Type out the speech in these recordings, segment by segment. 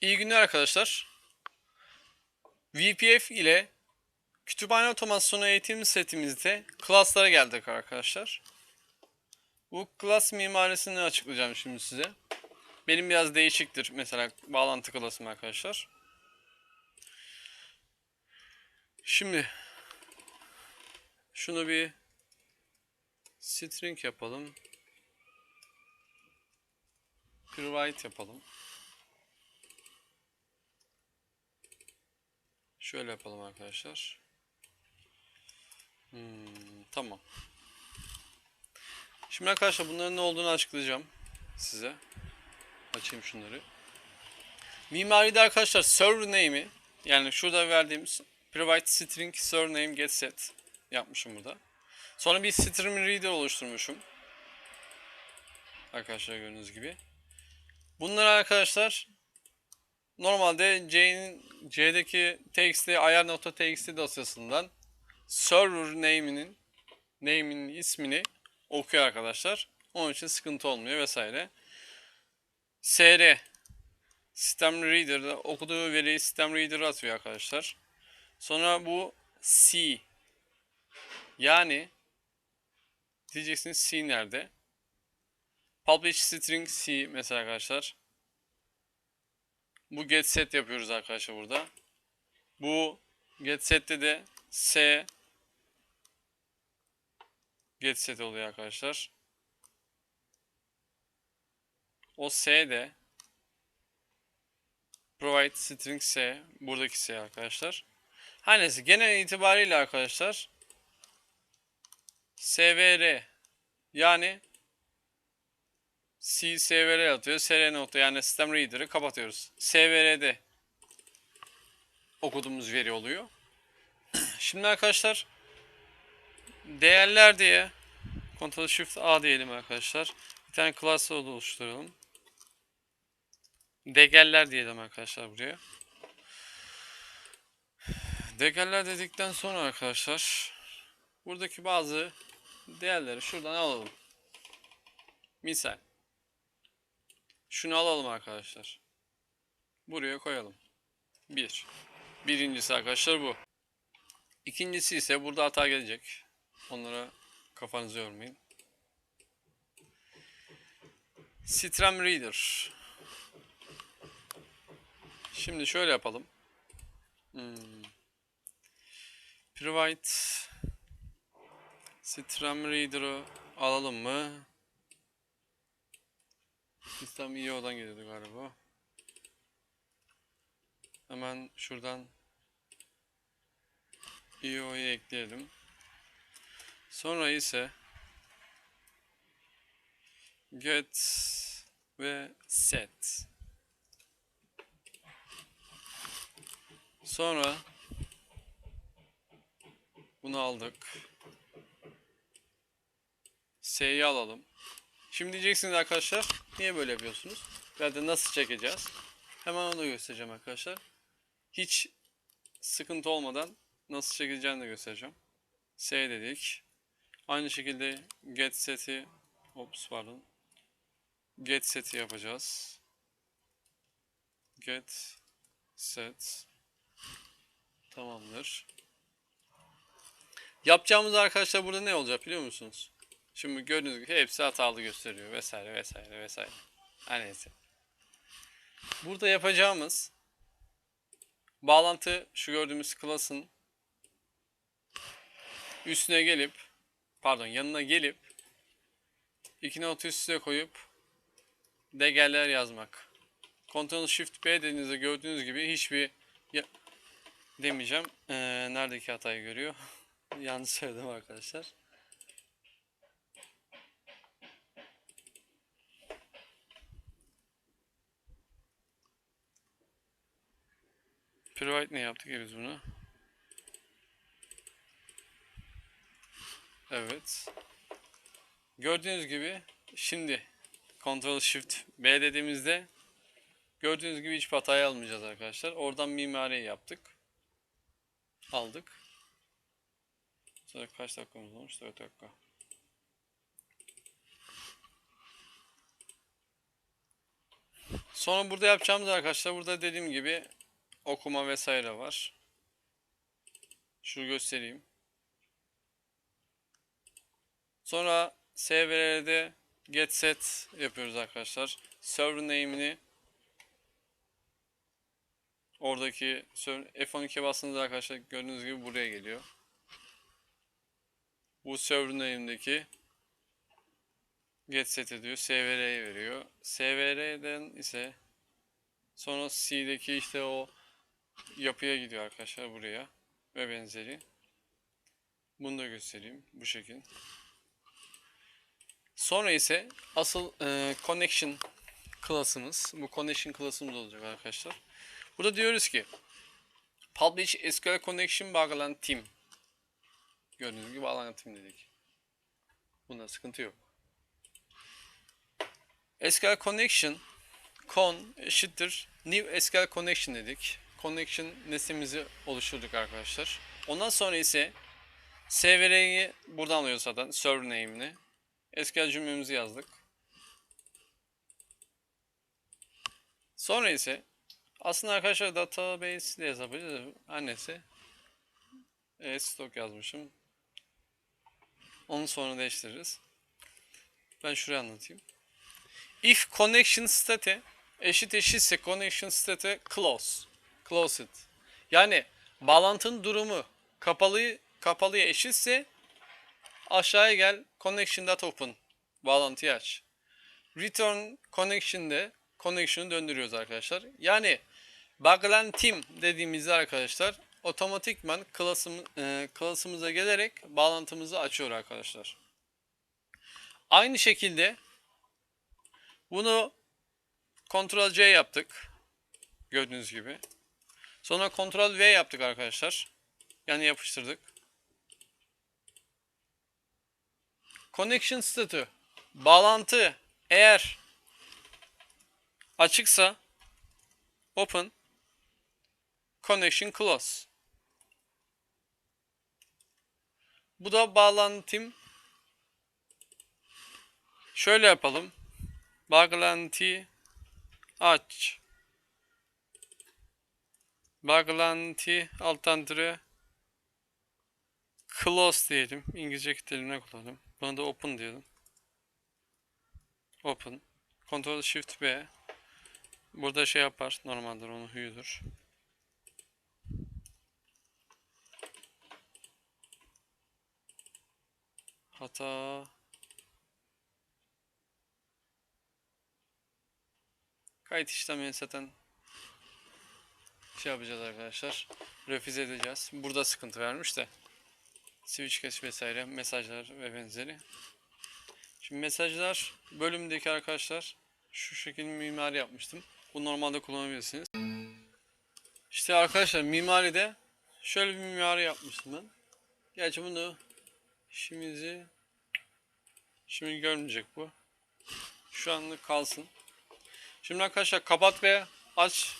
İyi günler arkadaşlar. VPF ile kütüphane otomasyonu eğitim setimizde klaslara geldik arkadaşlar. Bu klas mimarisini açıklayacağım şimdi size. Benim biraz değişiktir mesela bağlantı klasım arkadaşlar. Şimdi şunu bir string yapalım. Provide yapalım. Şöyle yapalım arkadaşlar. Hmm, tamam. Şimdi arkadaşlar bunların ne olduğunu açıklayacağım size. Açayım şunları. Mimaride arkadaşlar server name'i yani şurada verdiğimiz provide string server name get set yapmışım burada. Sonra bir stream reader oluşturmuşum. Arkadaşlar gördüğünüz gibi. Bunları arkadaşlar normalde C'nin C'deki txt ayar.txt dosyasından server name'inin name'in ismini okuyor arkadaşlar. Onun için sıkıntı olmuyor vesaire. SR System Reader'da okuduğu veriyi System Reader'a atıyor arkadaşlar. Sonra bu C yani diyeceksiniz C nerede? Publish string C mesela arkadaşlar. Bu get set yapıyoruz arkadaşlar burada. Bu get set'te de S get set oluyor arkadaşlar. O S de provide string S buradaki S arkadaşlar. Her neyse genel itibariyle arkadaşlar SVR yani C SVR atıyor. SR nokta yani System Reader'ı kapatıyoruz. SVR'de okuduğumuz veri oluyor. Şimdi arkadaşlar değerler diye Ctrl Shift A diyelim arkadaşlar. Bir tane class oluşturalım. Degeller diyelim arkadaşlar buraya. Degeller dedikten sonra arkadaşlar buradaki bazı değerleri şuradan alalım. Misal şunu alalım arkadaşlar. Buraya koyalım. Bir. Birincisi arkadaşlar bu. İkincisi ise burada hata gelecek. Onlara kafanızı yormayın. Stram Reader. Şimdi şöyle yapalım. Hmm. Provide Stram Reader'ı alalım mı? Sistem IO'dan geliyordu galiba. Hemen şuradan IO'yu ekleyelim. Sonra ise get ve set. Sonra bunu aldık. S'yi alalım. Şimdi diyeceksiniz arkadaşlar niye böyle yapıyorsunuz? Ya da nasıl çekeceğiz? Hemen onu göstereceğim arkadaşlar. Hiç sıkıntı olmadan nasıl çekileceğini de göstereceğim. S dedik. Aynı şekilde get seti ops pardon. Get seti yapacağız. Get set tamamdır. Yapacağımız arkadaşlar burada ne olacak biliyor musunuz? Şimdi gördüğünüz gibi hepsi hatalı gösteriyor vesaire vesaire vesaire. Her neyse. Burada yapacağımız bağlantı şu gördüğümüz class'ın üstüne gelip pardon yanına gelip iki not üstüne koyup degeller yazmak. Ctrl Shift B dediğinizde gördüğünüz gibi hiçbir ya, demeyeceğim. Ee, neredeki hatayı görüyor? Yanlış söyledim arkadaşlar. Provide ne yaptık ya biz bunu? Evet. Gördüğünüz gibi şimdi Ctrl Shift B dediğimizde gördüğünüz gibi hiç hatayı almayacağız arkadaşlar. Oradan mimari yaptık. Aldık. Sonra kaç dakikamız olmuş? 4 dakika. Sonra burada yapacağımız arkadaşlar burada dediğim gibi okuma vesaire var. Şunu göstereyim. Sonra serverlerde get set yapıyoruz arkadaşlar. Server name'ini oradaki server- F12'ye bastığınızda arkadaşlar gördüğünüz gibi buraya geliyor. Bu server name'deki get set ediyor. SVR'ye veriyor. SVR'den ise sonra C'deki işte o yapıya gidiyor arkadaşlar buraya ve benzeri. Bunu da göstereyim bu şekil. Sonra ise asıl e, connection klasımız. Bu connection klasımız olacak arkadaşlar. Burada diyoruz ki publish SQL connection bağlanan team. Gördüğünüz gibi bağlanan team dedik. Bunda sıkıntı yok. SQL connection con eşittir new SQL connection dedik. Connection nesnemizi oluşturduk arkadaşlar. Ondan sonra ise SVR'yi buradan alıyoruz zaten server name'ini. SQL cümlemizi yazdık. Sonra ise aslında arkadaşlar database de yazabiliriz. Neyse. E, stock yazmışım. Onu sonra değiştiririz. Ben şuraya anlatayım. If connection state eşit eşitse connection state close. Closed. Yani bağlantının durumu kapalı kapalıya eşitse aşağıya gel connection dot open. Bağlantıyı aç. Return connection'de connection'ı döndürüyoruz arkadaşlar. Yani bağlantım dediğimizde arkadaşlar otomatikman klasım, e, klasımıza gelerek bağlantımızı açıyor arkadaşlar. Aynı şekilde bunu Ctrl C yaptık. Gördüğünüz gibi. Sonra Ctrl V yaptık arkadaşlar. Yani yapıştırdık. Connection statü. Bağlantı eğer açıksa open connection close. Bu da bağlantım. Şöyle yapalım. Bağlantı aç. Bağlantı alttan tire close diyelim. İngilizce terimine kullanalım. Buna da open diyelim. Open. Ctrl Shift B. Burada şey yapar. Normaldir onun huyudur. Hata. Kayıt işlemini zaten şey yapacağız arkadaşlar. Refüze edeceğiz. Burada sıkıntı vermiş de. Switch cache vesaire mesajlar ve benzeri. Şimdi mesajlar bölümdeki arkadaşlar şu şekilde mimari yapmıştım. Bu normalde kullanabilirsiniz. İşte arkadaşlar mimaride şöyle bir mimari yapmıştım ben. Gerçi bunu işimizi şimdi görmeyecek bu. Şu anlık kalsın. Şimdi arkadaşlar kapat ve aç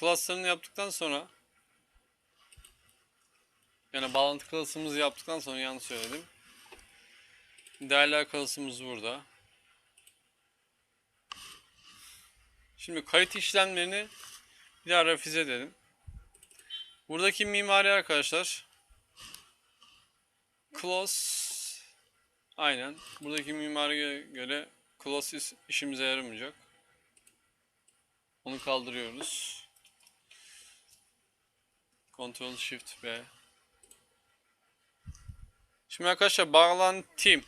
klaslarını yaptıktan sonra yani bağlantı klasımızı yaptıktan sonra yanlış söyledim. Değerler klasımız burada. Şimdi kayıt işlemlerini bir daha refüze edelim. Buradaki mimari arkadaşlar close aynen buradaki mimariye göre close işimize yaramayacak. Onu kaldırıyoruz. Ctrl Shift B. Şimdi arkadaşlar bağlantım.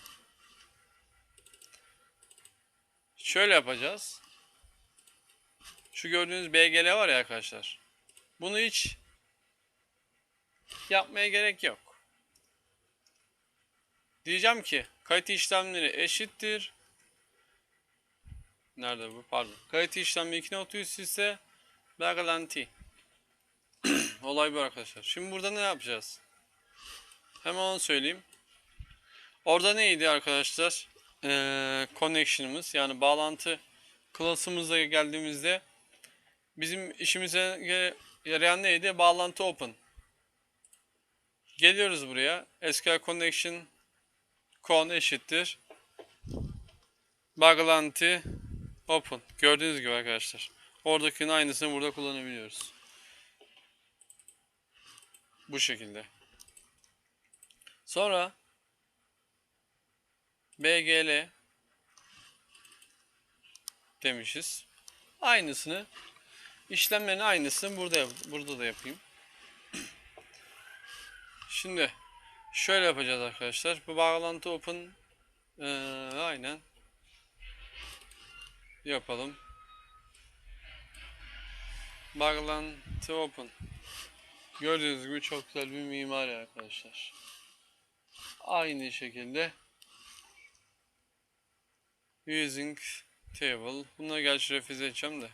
Şöyle yapacağız. Şu gördüğünüz BGL var ya arkadaşlar. Bunu hiç yapmaya gerek yok. Diyeceğim ki kayıt işlemleri eşittir. Nerede bu? Pardon. Kayıt işlemi 2 not üst ise bağlantı. Olay bu arkadaşlar. Şimdi burada ne yapacağız? Hemen onu söyleyeyim. Orada neydi arkadaşlar? Ee, connection'ımız yani bağlantı klasımıza geldiğimizde bizim işimize yarayan neydi? Bağlantı open. Geliyoruz buraya. SQL connection con eşittir bağlantı open. Gördüğünüz gibi arkadaşlar. Oradakinin aynısını burada kullanabiliyoruz. Bu şekilde. Sonra BGL demişiz. Aynısını işlemlerin aynısını burada burada da yapayım. Şimdi şöyle yapacağız arkadaşlar. Bu bağlantı open ee, aynen yapalım. Bağlantı open. Gördüğünüz gibi çok güzel bir mimari arkadaşlar. Aynı şekilde using table. Bunları gerçi refüze edeceğim de.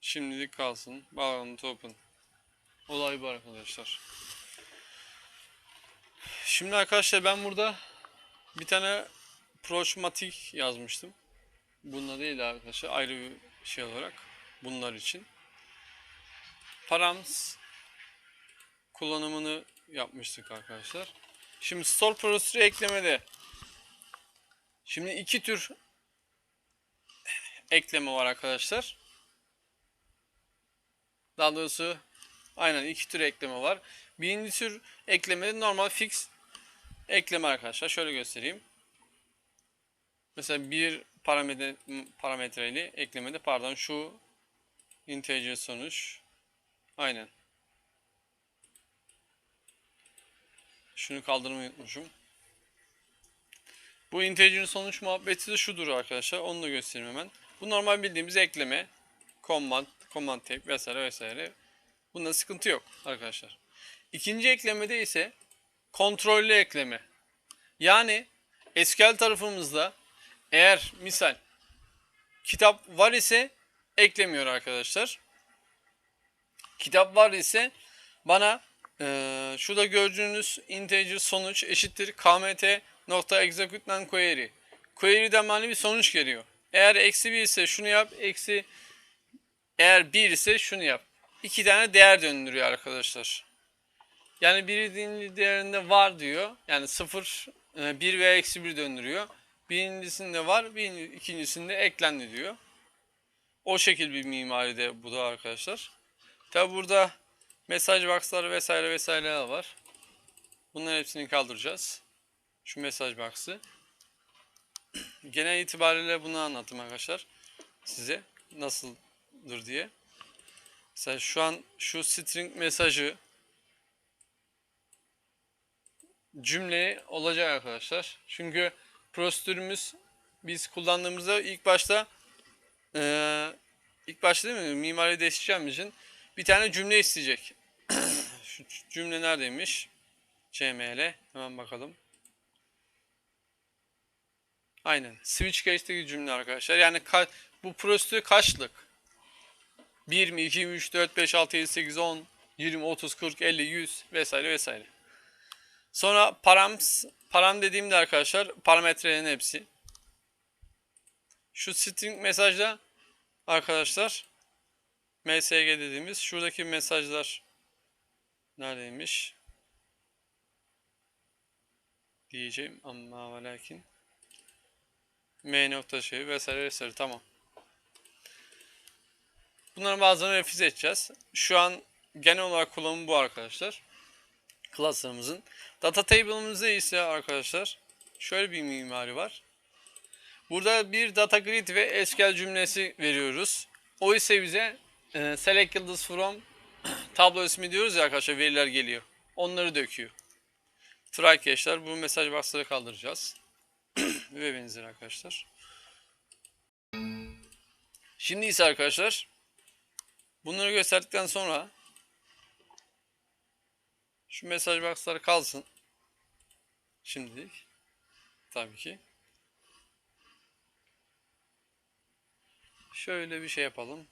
Şimdilik kalsın. Bağlantı open. Olay bu arkadaşlar. Şimdi arkadaşlar ben burada bir tane Prochmatic yazmıştım. Bununla değil arkadaşlar ayrı bir şey olarak bunlar için. Params kullanımını yapmıştık arkadaşlar. Şimdi store procedure eklemede şimdi iki tür ekleme var arkadaşlar. Daha doğrusu aynen iki tür ekleme var. Birinci tür eklemede normal fix ekleme arkadaşlar. Şöyle göstereyim. Mesela bir parametre parametreli eklemede pardon şu integer sonuç aynen. Şunu kaldırmayı unutmuşum. Bu integer'in sonuç muhabbeti de şudur arkadaşlar. Onu da göstereyim hemen. Bu normal bildiğimiz ekleme. Command, command tab vesaire vesaire. Bunda sıkıntı yok arkadaşlar. İkinci eklemede ise kontrollü ekleme. Yani SQL tarafımızda eğer misal kitap var ise eklemiyor arkadaşlar. Kitap var ise bana e, şurada gördüğünüz integer sonuç eşittir kmt nokta execute query. Query'den bana bir sonuç geliyor. Eğer eksi 1 ise şunu yap. Eksi eğer 1 ise şunu yap. İki tane değer döndürüyor arkadaşlar. Yani biri değerinde var diyor. Yani 0, 1 veya eksi 1 döndürüyor. Birincisinde var, bir, ikincisinde eklendi diyor. O şekil bir mimari de bu da arkadaşlar. Tabi burada mesaj box'lar vesaire vesaireler var. Bunların hepsini kaldıracağız. Şu mesaj box'ı. Genel itibariyle bunu anlattım arkadaşlar. Size nasıldır diye. Mesela şu an şu string mesajı cümle olacak arkadaşlar. Çünkü prosedürümüz biz kullandığımızda ilk başta ee, ilk başta değil mi mimari değiştireceğim için bir tane cümle isteyecek. Şu cümle neredeymiş? CML hemen bakalım. Aynen. Switch case'deki cümle arkadaşlar. Yani bu prosedür kaçlık? 1 mi, 2 mi, 3, 4, 5, 6, 7, 8, 10, 20, 30, 40, 50, 100 vesaire vesaire. Sonra params, param dediğimde arkadaşlar parametrelerin hepsi. Şu string mesajda arkadaşlar MSG dediğimiz şuradaki mesajlar neredeymiş? Diyeceğim ama ve lakin M nokta şey vesaire vesaire tamam. Bunların bazılarını refüze edeceğiz. Şu an genel olarak kullanımı bu arkadaşlar. Class'larımızın. Data table'ımızda ise arkadaşlar şöyle bir mimari var. Burada bir data grid ve SQL cümlesi veriyoruz. O ise bize e, select yıldız from tablo ismi diyoruz ya arkadaşlar veriler geliyor. Onları döküyor. Try cache'ler bu mesaj box'ları kaldıracağız. ve benzeri arkadaşlar. Şimdi ise arkadaşlar bunları gösterdikten sonra şu mesaj box'lar kalsın. Şimdilik. Tabii ki. Şöyle bir şey yapalım.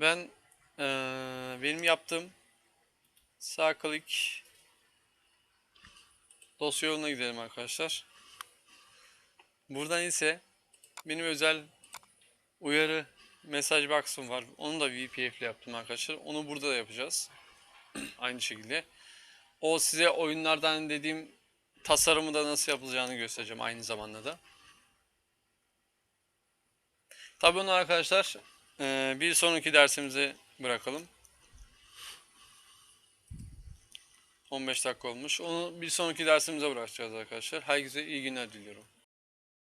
Ben ee, benim yaptığım sağ klik dosya yoluna gidelim arkadaşlar. Buradan ise benim özel uyarı mesaj box'ım var. Onu da VPF ile yaptım arkadaşlar. Onu burada da yapacağız. Aynı şekilde. O size oyunlardan dediğim tasarımı da nasıl yapılacağını göstereceğim aynı zamanda da. Tabii onu arkadaşlar e, bir sonraki dersimize bırakalım. 15 dakika olmuş. Onu bir sonraki dersimize bırakacağız arkadaşlar. Herkese iyi günler diliyorum.